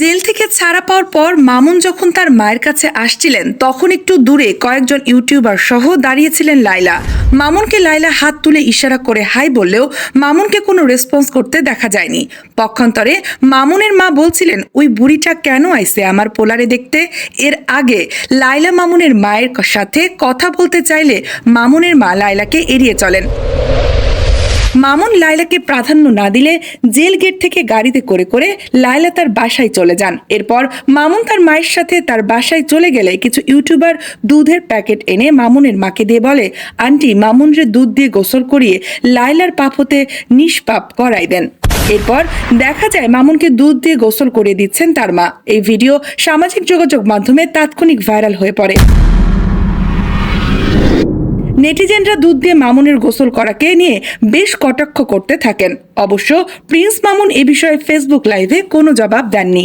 Jail থেকে ছাড়া পাওয়ার পর মামুন যখন তার মায়ের কাছে আসছিলেন, তখন একটু দূরে কয়েকজন ইউটিউবার সহ দাঁড়িয়েছিলেন লাইলা মামুনকে লাইলা হাত তুলে ইশারা করে হাই বললেও মামুনকে কোনো রেসপন্স করতে দেখা যায়নি। পক্ষান্তরে মামুনের মা বলছিলেন, ওই বুড়িটা কেন আইসে আমার পোলারে দেখতে? এর আগে লাইলা মামুনের মায়ের সাথে কথা বলতে চাইলে মামুনের মা লাইলাকে এড়িয়ে চলেন। মামুন লাইলাকে প্রাধান্য না দিলে জেল গেট থেকে গাড়িতে করে করে লাইলা তার বাসায় চলে যান। এরপর মামুন তার মায়ের সাথে তার বাসায় চলে গেলে কিছু ইউটিউবার দুধের প্যাকেট এনে মামুনের মাকে দিয়ে বলে, আন্টি, মামুনরে দুধ দিয়ে গোসল করিয়ে লাইলার পাপ হতে নিষ্পাপ করাই দেন। এরপর দেখা যায় মামুনকে দুধ দিয়ে গোসল করে দিচ্ছেন তার মা। এই ভিডিও সামাজিক যোগাযোগ মাধ্যমে তাৎক্ষণিক ভাইরাল হয়ে পড়ে। নেটিজেনরা দুধ দিয়ে মামুনের গোসল করাকে নিয়ে বেশ কটাক্ষ করতে থাকেন। অবশ্য প্রিন্স মামুন এ বিষয়ে ফেসবুক লাইভে কোনো জবাব দেননি।